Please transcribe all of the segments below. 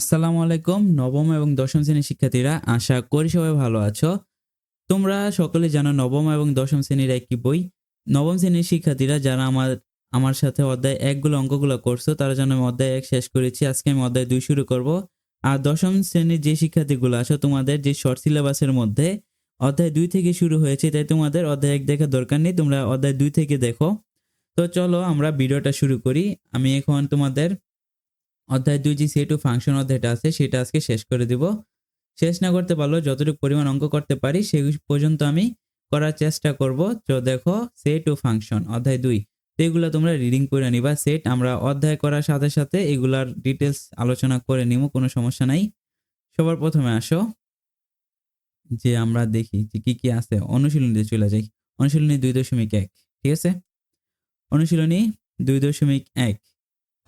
আসসালামু আলাইকুম, নবম এবং দশম শ্রেণির শিক্ষার্থীরা, আশা করি সবাই ভালো আছো। তোমরা সকলে জানো নবম এবং দশম শ্রেণির একটি বই। নবম শ্রেণির শিক্ষার্থীরা যারা আমার আমার সাথে অধ্যায় একগুলো অঙ্কগুলো করছ, তারা যেন আমি অধ্যায় এক শেষ করেছি। আজকে আমি অধ্যায় দুই শুরু করব। আর দশম শ্রেণির যে শিক্ষার্থীগুলো আছো, তোমাদের যে শর্ট সিলেবাসের মধ্যে অধ্যায় দুই থেকে শুরু হয়েছে, তাই তোমাদের অধ্যায় এক দেখার দরকার নেই, তোমরা অধ্যায় দুই থেকে দেখো। তো চলো আমরা ভিডিওটা শুরু করি। আমি এখন তোমাদের অধ্যায় দুই যে সে টু ফাংশন অধ্যায়টা আছে, সেটা আজকে শেষ করে দিব। শেষ না করতে পারলেও যতটুকু পরিমাণ অঙ্ক করতে পারি, সেই পর্যন্ত আমি করার চেষ্টা করব। তো দেখো সে টু ফাংশন অধ্যায় দুই, তো এগুলো তোমরা রিডিং করে নিবা সেট আমরা অধ্যায় করার সাথে সাথে এগুলার ডিটেলস আলোচনা করে নিব, কোনো সমস্যা নাই। সবার প্রথমে আসো, যে আমরা দেখি যে কী কি আছে। অনুশীলনীতে চলে যাই। অনুশীলনী দুই দশমিক এক, ঠিক আছে? অনুশীলনী দুই দশমিক এক,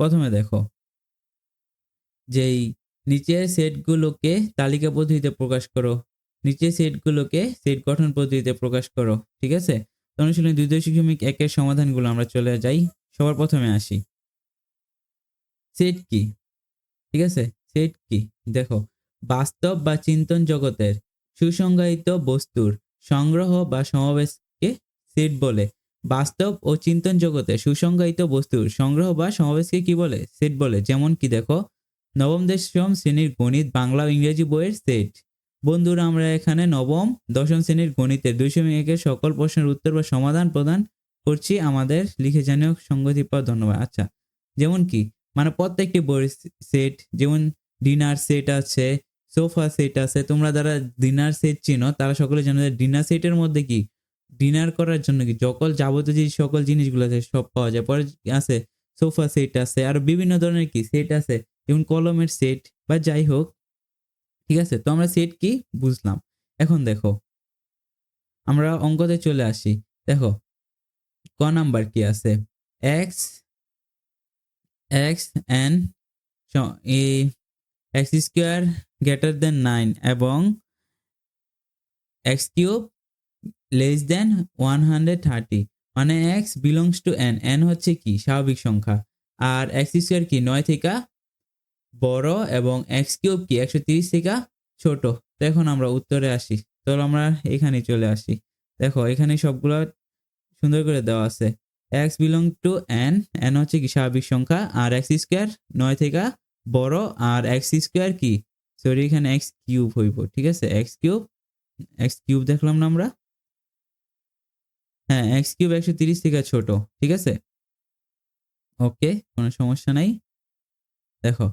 প্রথমে দেখো যেই নিচের সেটগুলোকে তালিকা পদ্ধতিতে প্রকাশ করো। নিচের সেটগুলোকে সেট গঠন পদ্ধতিতে প্রকাশ করো, ঠিক আছে? অনুশীলনী দুই দশমিক একের সমাধানগুলো আমরা চলে যাই। সবার প্রথমে আসি। সেট কি? ঠিক আছে? সেট কি? দেখো, বাস্তব বা চিন্তন জগতের সুসংজ্ঞায়িত বস্তুর সংগ্রহ বা সমাবেশকে সেট বলে। বাস্তব ও চিন্তন জগতে সুসংজ্ঞায়িত বস্তুর সংগ্রহ বা সমাবেশকে কি বলে? সেট বলে। যেমন কি দেখো নবম দশম শ্রেণির গণিত, বাংলা ও ইংরেজি বইয়ের সেট। বন্ধুরা, আমরা এখানে নবম, দশম শ্রেণির গণিতের দুইশো একের সকল প্রশ্নের উত্তর বা সমাধান প্রদান করছি। আমাদের লিখে জানিও সঙ্গতি পর ধন্যবাদ। আচ্ছা যেমন কি? মানে প্রত্যেকটি বইয়ের সেট, যেমন ডিনার সেট আছে, সোফা সেট আছে, তোমরা যারা ডিনার সেট চিনো, তারা সকলে জানো যে ডিনার সেটের মধ্যে কি? ডিনার করার জন্য কি? সকল যাবতীয় যে সকল জিনিসগুলো আছে, সব পাওয়া যায়। পরে আছে সোফা সেট আছে, আর বিভিন্ন ধরনের কি সেট আছে। যেমন কলমের সেট বা যাই হোক, ঠিক আছে? তো আমরা সেট কি বুঝলাম। এখন দেখো, আমরা অঙ্কতে চলে আসি। দেখো, ক নাম্বার কি আছে? X X N X square greater than nine এবং X cube less than one hundred thirty মানে X belongs to N N হচ্ছে কি? স্বাভাবিক সংখ্যা। আর এক্স স্কোয়ার কি? নয় থেকে বড় এবং এক্স কিউব কি? একশো তিরিশ থেকে ছোট। তো এখন আমরা উত্তরে আসি। তো আমরা এখানে চলে আসি। দেখো, এখানে সবগুলো সুন্দর করে দেওয়া আছে। X belong to N N হচ্ছে কি স্বাভাবিক সংখ্যা। আর এক্স স্কোয়ার নয় থেকে বড়। আর এক্স স্কোয়ার কি? সরি এখানে এক্স কিউব হইব, ঠিক আছে? এক্স কিউব এক্স কিউব দেখলাম না আমরা? হ্যাঁ এক্স কিউব একশো তিরিশ থেকে ছোট, ঠিক আছে? ওকে, কোনো সমস্যা নাই। দেখো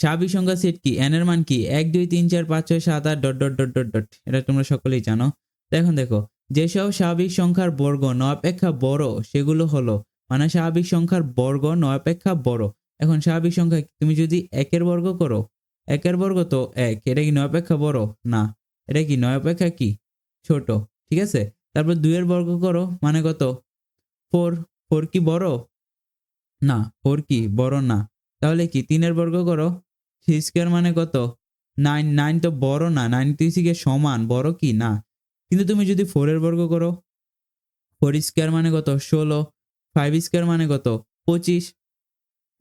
স্বাভাবিক সংখ্যা সেট কি? এন এর মান কি? এক, দুই, তিন, চার, পাঁচ, ছয়, সাত, আট dot dot dot dot dot এটা তোমরা সকলেই জানো। এখন দেখো, যেসব স্বাভাবিক সংখ্যার বর্গ ন অপেক্ষা বড়, সেগুলো হলো মানে স্বাভাবিক সংখ্যার বর্গ ন অপেক্ষা বড়। এখন স্বাভাবিক সংখ্যা তুমি যদি একের বর্গ করো, একের বর্গ তো এক, এটা কি নয় অপেক্ষা বড়? না। এটা কি নয় অপেক্ষা কি? ছোট, ঠিক আছে? তারপর দুইয়ের বর্গ করো মানে কত? ফোর ফোর কি বড়? না ফোর কি? বড় না। তাহলে কি, তিনের বর্গ করো থ্রি স্কোয়ার মানে কত? নাইন নাইন তো বড় না, নাইন থ্রি সমান, বড় কি? না। কিন্তু তুমি যদি ফোরের বর্গ করো ফোর স্কোয়ার মানে কত? ষোলো। ফাইভ স্কোয়ার মানে কত? পঁচিশ।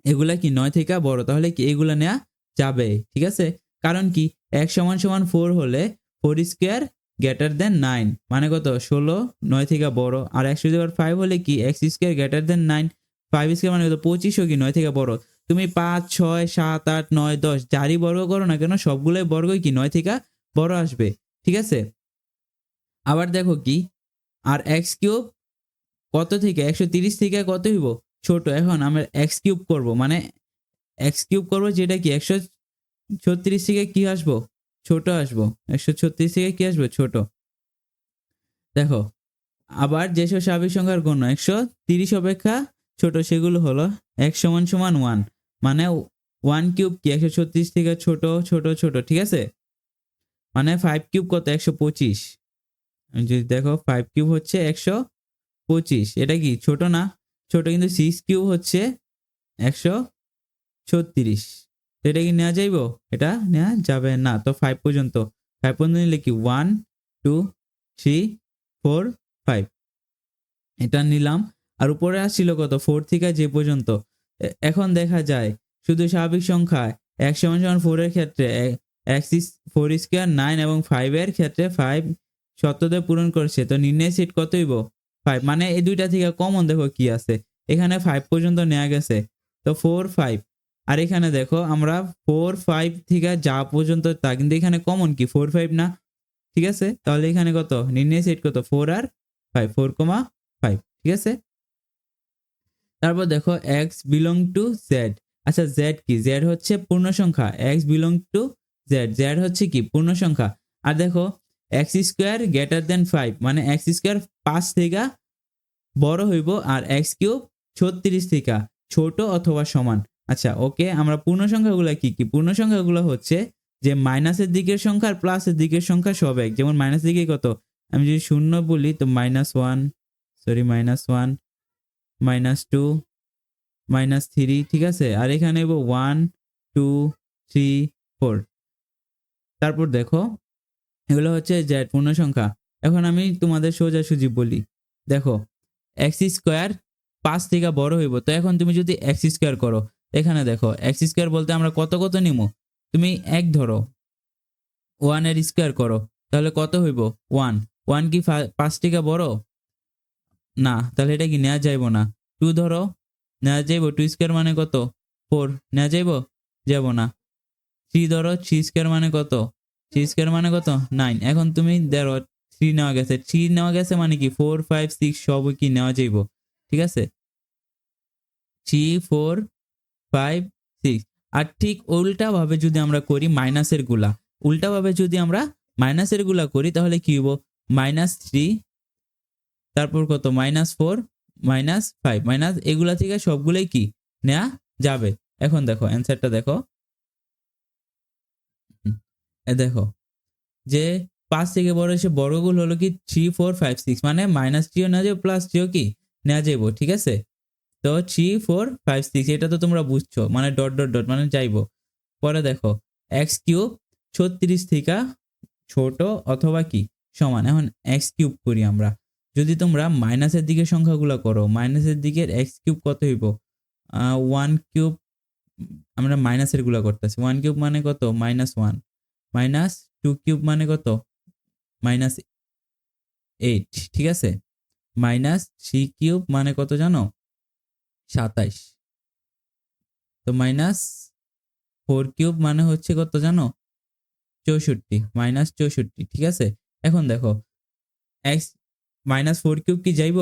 এগুলা কি নয় থেকে বড়? তাহলে কি এগুলা নেওয়া যাবে? ঠিক আছে? কারণ কি? এক সমান সমান ফোর হলে four square greater than nine. মানে কত? ষোলো, নয় থেকে বড়। আর একশো ফাইভ হলে কি? X square greater than nine. Five square মানে কত? পঁচিশও কি নয় থেকে বড়? তুমি পাঁচ, ছয়, সাত, আট, নয়, দশ, যারই বর্গ করো না কেন, সবগুলোই বর্গই কি? নয় থেকে বড় আসবে, ঠিক আছে? আবার দেখো কি, আর এক্স কিউব কত থেকে? একশো তিরিশ থেকে কত হইব? ছোট, এখন আমরা এক্স কিউব করব মানে এক্স কিউব করব যেটা কি? একশো ছত্রিশ থেকে কি আসব? ছোট আসব। একশো ছত্রিশ থেকে কি আসব? ছোট। দেখো, আবার যেসব স্বাভাবিক সংখ্যার গণ্য, একশো তিরিশ অপেক্ষা ছোট সেগুলো হলো এক সমান সমান ওয়ান মানে ওয়ান কিউব কি একশো ছত্রিশ থেকে ছোট ছোট ছোট, ঠিক আছে? মানে ফাইভ কিউব কত? একশো পঁচিশ। যদি দেখো ফাইভ কিউব হচ্ছে একশো পঁচিশ। এটা কি? ছোট না? ছোট কিন্তু সিক্স কিউব হচ্ছে একশো ছত্রিশ। এটা কি নেওয়া যাইব? এটা নেওয়া যাবে না। তো ফাইভ পর্যন্ত। ফাইভ পর্যন্ত নিলে কি? One two three four five এটা নিলাম। আর উপরে আসছিল কত? ফোর থেকে যে পর্যন্ত। এখন দেখা যায়, শুধু স্বাভাবিক সংখ্যা, এক সমান সমান ফোরের ক্ষেত্রে এক্স ফোর স্কোয়ার নাইন এবং ফাইভের ক্ষেত্রে ফাইভ সত্যদের পূরণ করছে, তো নির্ণয় সিট কত হইব? ফাইভ মানে এই দুইটা থেকে কমন দেখো কি আছে, এখানে ফাইভ পর্যন্ত নেওয়া গেছে, তো ফোর ফাইভ আর এখানে দেখো আমরা ফোর ফাইভ থেকে যা পর্যন্ত, তা কিন্তু এখানে কমন কি ফোর ফাইভ না, ঠিক আছে? তাহলে এখানে কত, নির্ণয় সেট কত ফোর আর ফাইভ ফোর কমা ফাইভ ঠিক আছে? তারপর দেখো এক্স বিলং টু জেড আচ্ছা জেড কি? জেড হচ্ছে পূর্ণ সংখ্যা X belong to Z Z হচ্ছে কি? পূর্ণ সংখ্যা আর দেখো X square greater than five মানে এক্স স্কোয়ার পাঁচ থেকে বড় হইব আর এক্স কিউব ছত্রিশ থেকে ছোট অথবা সমান। আচ্ছা ওকে, আমরা পূর্ণ সংখ্যাগুলো কি কি? পূর্ণ সংখ্যাগুলো হচ্ছে যে মাইনাসের দিকের সংখ্যা আর প্লাসের দিকের সংখ্যা সব এক। যেমন মাইনাস দিকে কত? আমি যদি শূন্য বলি, তো minus one, sorry, minus one. Minus two minus three ঠিক আছে? আর এখানে ওয়ান টু থ্রি ফোর তারপর দেখো, এগুলো হচ্ছে জেড পূর্ণ সংখ্যা এখন আমি তোমাদের সোজাসুজি বলি। দেখো এক্স স্কোয়ার পাঁচ থেকে বড় হইব। তো এখন তুমি যদি এক্স স্কোয়ার করো, এখানে দেখো এক্স স্কোয়ার বলতে আমরা কত কত নিমো? তুমি এক ধরো। ওয়ানের স্কোয়ার করো, তাহলে কত হইব? ওয়ান ওয়ান কি পাঁচ থেকে বড়? না, তাহলে এটা কি নেওয়া যাইব না? টু ধরো নেওয়া যাইব, টু স্কোয়ার মানে কত? ফোর নেওয়া যাইব? যাব না। থ্রি ধরো, থ্রি স্কোয়ার মানে কত? থ্রি স্কোয়ার মানে কত? নাইন। এখন তুমি ধরো, থ্রি নেওয়া গেছে। থ্রি নেওয়া গেছে মানে কি? ফোর, ফাইভ, সিক্স সব কি নেওয়া যাইব? ঠিক আছে? Three, four, five, six. আর ঠিক উল্টাভাবে যদি আমরা করি মাইনাসেরগুলা উল্টাভাবে যদি আমরা মাইনাসেরগুলা করি, তাহলে কি হব মাইনাস থ্রি তারপর কত? Minus four minus five minus এগুলা থেকে সবগুলোই কি? নেওয়া যাবে। এখন দেখো অ্যান্সারটা দেখো। দেখো, যে পাঁচ থেকে বড় এসে বড়গুলো হলো কি? থ্রি ফোর ফাইভ সিক্স মানে মাইনাস থ্রিও নেওয়া যাবে প্লাস থ্রিও কি? নেওয়া যাইব, ঠিক আছে? তো থ্রি ফোর ফাইভ সিক্স এটা তো তোমরা বুঝছ মানে ডট ডট ডট মানে যাইবো। পরে দেখো এক্স কিউব ছত্রিশ থেকে ছোট অথবা কি? সমান, এখন এক্স কিউব করি আমরা। যদি তোমরা মাইনাসের দিকে সংখ্যাগুলো করো, মাইনাসের দিকের এক্স কিউব কত হইব? ওয়ান কিউব আমরা মাইনাসেরগুলা করতেছি। ওয়ান কিউব মানে কত? Minus one minus two cube মানে কত? মাইনাস এইট ঠিক আছে? মাইনাস থ্রি কিউব মানে কত জানো? সাতাইশ। তো মাইনাস ফোর কিউব মানে হচ্ছে কত জানো? চৌষট্টি। মাইনাস চৌষট্টি, ঠিক আছে? এখন দেখো এক্স মাইনাস ফোর কিউব কি যাইব?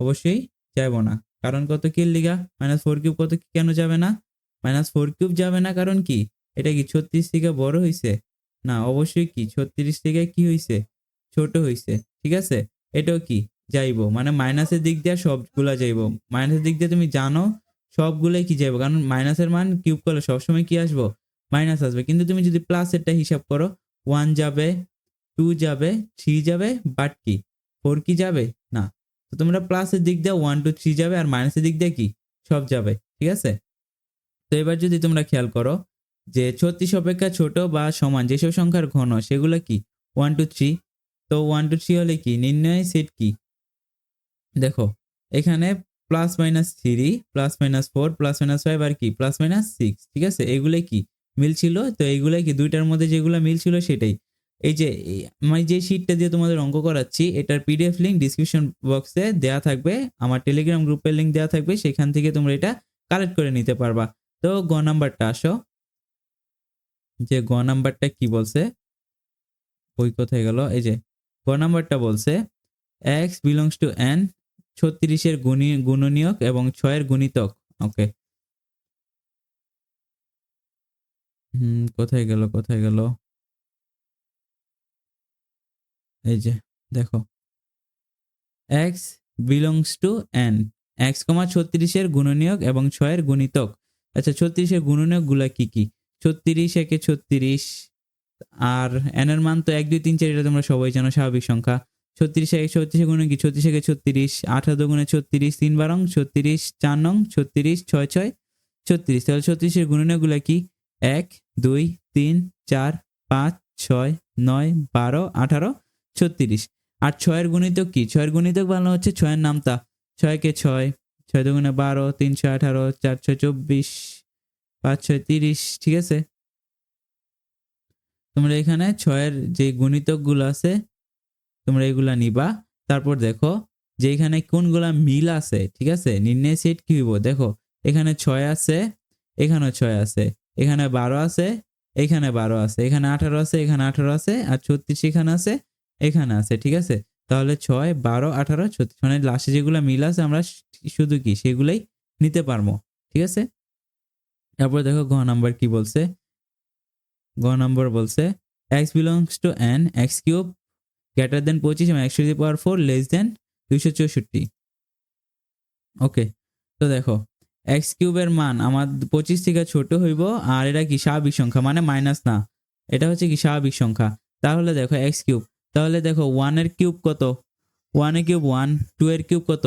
অবশ্যই যাইব না। কারণ কত কিল লিগা? মাইনাস ফোর কিউব কত কেন যাবে না? মাইনাস ফোর কিউব যাবে না কারণ কি? এটা কি ছত্রিশ থেকে বড় হইছে? না, অবশ্যই কি? ছত্রিশ থেকে কি হইছে? ছোট হইছে। ঠিক আছে? এটাও কি? যাইবো। মানে মাইনাসের দিক দিয়ে সবগুলা যাইবো। মাইনাসের দিক দিয়ে তুমি জানো, সবগুলোই কি যাইবো? কারণ মাইনাসের মান কিউব করলে সবসময় কি আসব? মাইনাস আসবে। কিন্তু তুমি যদি প্লাসেরটা হিসাব করো ওয়ান যাবে টু যাবে থ্রি যাবে বাট কি? ফোর কি যাবে? না। তো তোমরা প্লাসের দিক দিয়ে ওয়ান টু থ্রি যাবে আর মাইনাসের দিক দিয়ে কি? সব যাবে, ঠিক আছে? তো এবার যদি তোমরা খেয়াল করো যে ছত্রিশ অপেক্ষা ছোট বা সমান যেসব সংখ্যার ঘন, সেগুলো কি? ওয়ান টু থ্রি তো ওয়ান টু থ্রি হলে কি? নির্ণয় সেট কি? দেখো, এখানে plus minus three plus minus four plus minus five আর কি? প্লাস মাইনাস সিক্স ঠিক আছে? এগুলো কি? মিল ছিল? তো এইগুলো কি? দুইটার মধ্যে যেগুলো মিল ছিল সেটাই। এই যে আমি যে শিটটা দিয়ে তোমাদের অঙ্ক করাচ্ছি, এটার পিডিএফ লিঙ্ক ডিসক্রিপশন বক্সে দেওয়া থাকবে, আমার টেলিগ্রাম গ্রুপের লিঙ্ক দেওয়া থাকবে, সেখান থেকে তোমরা এটা কালেক্ট করে নিতে পারবা। তো গ নাম্বারটা আসো। যে গ নাম্বারটা কি বলছে? বই কোথায় গেল? এই যে, গ নাম্বারটা বলছে এক্স বিলংস টু এন ছত্রিশের গুণী, গুণনীয়ক এবং ছয়ের গুণিতক। ওকে হুম, কোথায় গেল কোথায় গেল? এই যে, দেখো। X belongs to N X comma ছত্রিশের গুণনীয়ক এবং ছয়ের গুণিতক। আচ্ছা ছত্রিশের গুণনীয়কগুলা কি কি? ছত্রিশ একে ছত্রিশ, আর এন এর মান তো এক, দুই, তিন, চার, এটা তোমরা সবাই জানো, স্বাভাবিক সংখ্যা। ছত্রিশ একে ছত্রিশে গুণে কি? ছত্রিশ একে ছত্রিশ, আঠারো গুণে ছত্রিশ, তিন বারং ছত্রিশ, চার নং ছত্রিশ, ছয় ছয়, ছত্রিশ। তাহলে ছত্রিশের গুণনীয়কগুলা কি? এক, দুই, তিন, চার, পাঁচ, ছয়, নয়, বারো, আঠারো ছত্রিশ। আর ছয়ের গুণিতক কি? ছয়ের গুণিতক বানানো হচ্ছে ছয়ের নামতা। ছয়কে ছয় ছয় দুগুণে বারো তিনশো আঠারো চারশো চব্বিশ, পাঁচ ছয় তিরিশ, ঠিক আছে? তোমরা এখানে ছয়ের যে গুণিতকগুলো আছে, তোমরা এগুলা নিবা। তারপর দেখো যে এখানে কোনগুলা মিল আছে, ঠিক আছে? নির্ণয় সেট কি হইব? দেখো, এখানে ছয় আছে, এখানেও ছয় আছে। এখানে বারো আছে, এখানে বারো আছে। এখানে আঠারো আছে, এখানে আঠারো আছে, আর ছত্রিশ এখানে আছে। এখানে আছে, ঠিক আছে? তাহলে ছয়, বারো, আঠারো, ছত্রিশ মানে লাস্টে যেগুলো মিল আছে আমরা শুধু কি সেগুলোই নিতে পারব, ঠিক আছে? তারপর দেখো ঘ নাম্বার কি বলছে? গ নম্বর বলছে X belongs to N X cube greater than পঁচিশ এবং একশো দি পাওয়ার ফোর লেস দেন দুইশো চৌষট্টি। ওকে তো দেখো এক্স কিউবের মান আমার পঁচিশ থেকে ছোট হইব আর এটা কি স্বাভাবিক সংখ্যা মানে মাইনাস না, এটা হচ্ছে কি স্বাভাবিক সংখ্যা। তাহলে দেখো এক্স কিউব তাহলে দেখো ওয়ানের কিউব কত? ওয়ানের কিউব ওয়ান টু এর কিউব কত?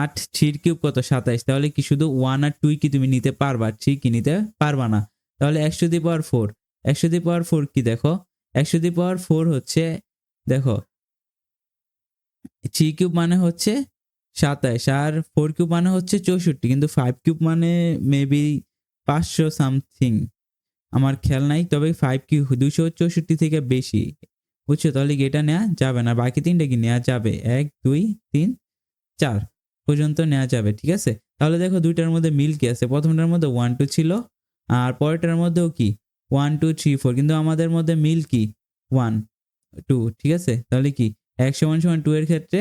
আট থ্রির কিউব কত? সাতাইশ। তাহলে কি শুধু ওয়ান আর টুই কি তুমি নিতে পারবা? থ্রি কি নিতে পারবা না? তাহলে একশো দি পাওয়ার ফোর একশো দি পাওয়ার ফোর কি দেখো? একশো দি পাওয়ার ফোর হচ্ছে, দেখো থ্রি কিউব মানে হচ্ছে সাতাইশ আর ফোর কিউব মানে হচ্ছে চৌষট্টি। কিন্তু ফাইভ কিউব মানে মেবি পাঁচশো সামথিং আমার খেয়াল নাই, তবে ফাইভ কিউব দুশো চৌষট্টি থেকে বেশি। বুঝছ? তাহলে কি এটা নেওয়া যাবে না? বাকি তিনটা কি নেওয়া যাবে? এক, দুই, তিন, চার পর্যন্ত নেওয়া যাবে, ঠিক আছে? তাহলে দেখো দুইটার মধ্যে মিল কি আছে? প্রথমটার মধ্যে ওয়ান টু ছিল, আর পরেরটার মধ্যেও কি? ওয়ান টু থ্রি ফোর কিন্তু আমাদের মধ্যে মিল কি? ওয়ান টু ঠিক আছে? তাহলে কি? এক সমান সমান টু এর ক্ষেত্রে,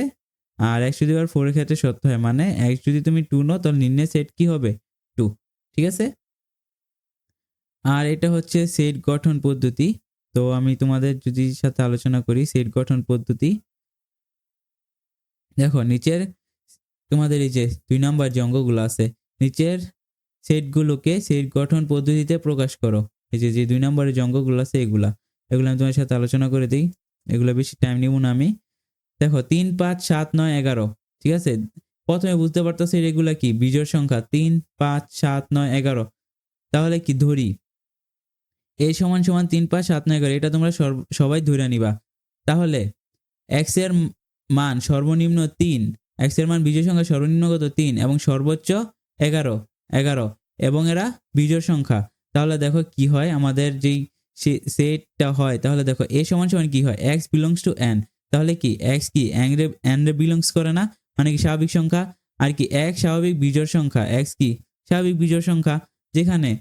আর এক যদি আর ফোর এর ক্ষেত্রে সত্য হয়। মানে এক যদি তুমি টু নো তাহলে নির্ণয় সেট কি হবে? টু ঠিক আছে? আর এটা হচ্ছে সেট গঠন পদ্ধতি। তো আমি তোমাদের যদি সাথে আলোচনা করি সেট গঠন পদ্ধতি। দেখো, নিচের তোমাদের এই যে দুই নম্বর যে অঙ্কগুলো আছে, নিচের সেটগুলোকে সেট গঠন পদ্ধতিতে প্রকাশ করো। এই যে যে দুই নম্বরের যে আছে এগুলা। এগুলো আমি তোমার সাথে আলোচনা করে দিই। এগুলো বেশি টাইম নিব না আমি। দেখো, তিন, পাঁচ, সাত, নয়, এগারো। ঠিক আছে? প্রথমে বুঝতে পারতেছে এগুলা কি? বিজোড় সংখ্যা তিন, পাঁচ, সাত, নয়, এগারো। তাহলে কি ধরি? এ সমান সমান তিন পাঁচ সাত নয় এগারো এটা তোমরা সবাই ধরে নিবা। তাহলে এক্সের মান সর্বনিম্ন তিন এক্সের মান বিজোড় সংখ্যা সর্বনিম্ন কত তিন এবং সর্বোচ্চ এগারো এগারো এবং এরা বিজোড় সংখ্যা। তাহলে দেখো কি হয়, আমাদের যেই সেটটা হয়, তাহলে দেখো এ সমান সমান কি হয়? এক্স বিলংস টু এন তাহলে কি? এক্স কি? অ্যাংরে এনরে বিলংস করে না? মানে কি স্বাভাবিক সংখ্যা? আর কি এক স্বাভাবিক বিজোড় সংখ্যা? এক্স কি? স্বাভাবিক বিজোড় সংখ্যা। যেখানে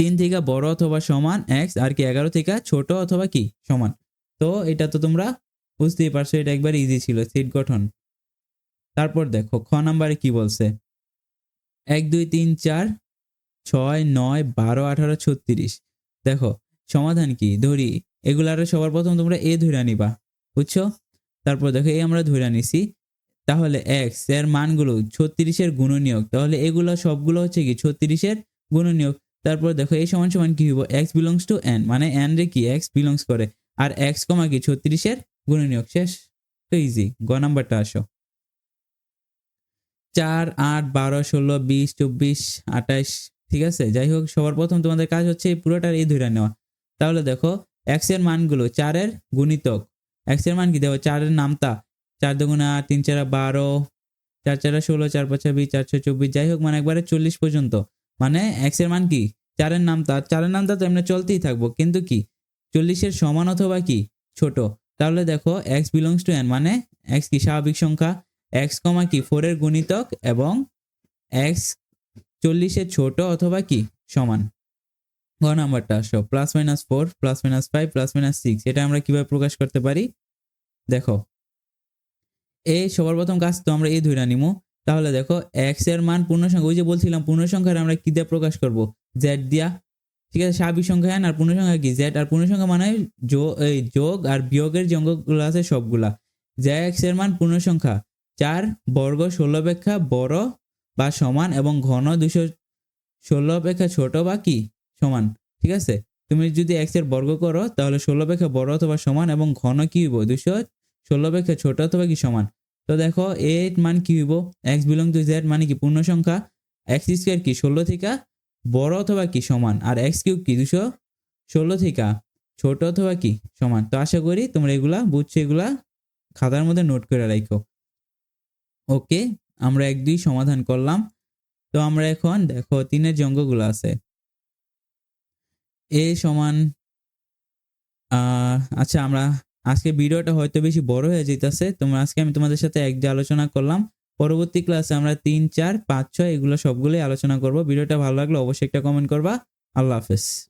তিন থেকে বড় অথবা সমান এক্স আর কি এগারো থেকে ছোট অথবা কি? সমান। তো এটা তো তোমরা বুঝতেই পারছ, এটা একবার ইজি ছিল সিট গঠন। তারপর দেখো, খ নাম্বারে কি বলছে? এক, দুই, তিন, চার, ছয়, নয়, বারো, আঠারো, ছত্রিশ। দেখো, সমাধান কি? ধরি এগুলার সবার প্রথম তোমরা এ ধরে নিবা, বুঝছ? তারপর দেখো এই আমরা ধরে নিছি। তাহলে এক্সের মানগুলো ছত্রিশের গুণনীয়ক, তাহলে এগুলো সবগুলো হচ্ছে কি? ছত্রিশের গুণনীয়ক। তারপর দেখো এই সমান সমান কি হইব? এক্স বিলংস টু এন মানে এন রে কি? এক্স বিলংস করে। আর এক্স কমা কি? ছত্রিশের গুণনীয়ক শেষ। তো ইজি গ নাম্বারটা আসো। চার, আট, বারো, ষোলো, বিশ, চব্বিশ, আঠাইশ, ঠিক আছে? যাই হোক, সবার প্রথম তোমাদের কাজ হচ্ছে এই পুরোটার এই ধরে নেওয়া। তাহলে দেখো এক্সের মানগুলো চারের গুণিতক। এক্সের মান কি? দেখো, চারের নামতা। চার দুগুণে তিন চারা বারো, চার চারা ষোলো, চার পাঁচা বিশ চার ছয় চব্বিশ, যাই হোক মানে একবারে চল্লিশ পর্যন্ত। মানে এক্সের মান কি? চারের নামতা চারের নামতা তো এমনি চলতেই থাকব। কিন্তু কি? চল্লিশের সমান অথবা কি? ছোট। তাহলে দেখো এক্স বিলংস টু এন মানে এক্স কি? স্বাভাবিক সংখ্যা। এক্স কমা কি? ফোরের গুণিতক এবং এক্স চল্লিশের ছোট অথবা কি? সমান। ঘ নাম্বারটা আসো। Plus minus four plus minus five plus minus six এটা আমরা কীভাবে প্রকাশ করতে পারি? দেখো। এই সবার প্রথম কাজ তো আমরা এই ধরে নিমু। তাহলে দেখো এক্সের মান পূর্ণ সংখ্যা ওই যে বলছিলাম পূর্ণ সংখ্যার আমরা কি দিয়ে প্রকাশ করব? জেড দিয়া। ঠিক আছে? স্বাভাবিক সংখ্যা আর পূর্ণ সংখ্যা কি? জেড আর পূর্ণ সংখ্যা মানে এই যোগ আর বিয়োগের যে অঙ্কগুলো আছে সবগুলা। যে এক্সের মান পূর্ণ সংখ্যা চার, বর্গ ষোলো অপেক্ষা বড় বা সমান এবং ঘন দুশো ষোলো অপেক্ষা ছোট বা কি? সমান। ঠিক আছে? তুমি যদি এক্সের বর্গ করো, তাহলে ষোলো অপেক্ষা বড় অথবা সমান এবং ঘন কি হইব? দুশো ষোলো অপেক্ষা ছোট অথবা কি সমান? তো দেখো এ মান কি হইব? এক্স বিলং টু জেড মানে কি? পূর্ণ সংখ্যা এক্স স্কোয়ার কি? ষোলো থেকে বড় অথবা কি? সমান। আর এক্স কিউব কি? দুশো ষোলো থেকে ছোট অথবা কি? সমান। তো আশা করি তোমরা এগুলা বুঝছ, এগুলা খাতার মধ্যে নোট করে রাখো ওকে, আমরা এক দুই সমাধান করলাম। তো আমরা এখন দেখো, তিনের যে অঙ্কগুলো আছে। এ সমান আচ্ছা আমরা আজকে ভিডিওটা হয়তো বেশি বড় হয়ে যেতেছে। তোমরা আজকে আমি তোমাদের সাথে এক যে আলোচনা করলাম। পরবর্তী ক্লাসে আমরা তিন, চার, পাঁচ, ছয়, এগুলো সবগুলোই আলোচনা করব। ভিডিওটা ভালো লাগলে অবশ্যই একটা কমেন্ট করবা। আল্লাহ হাফেজ।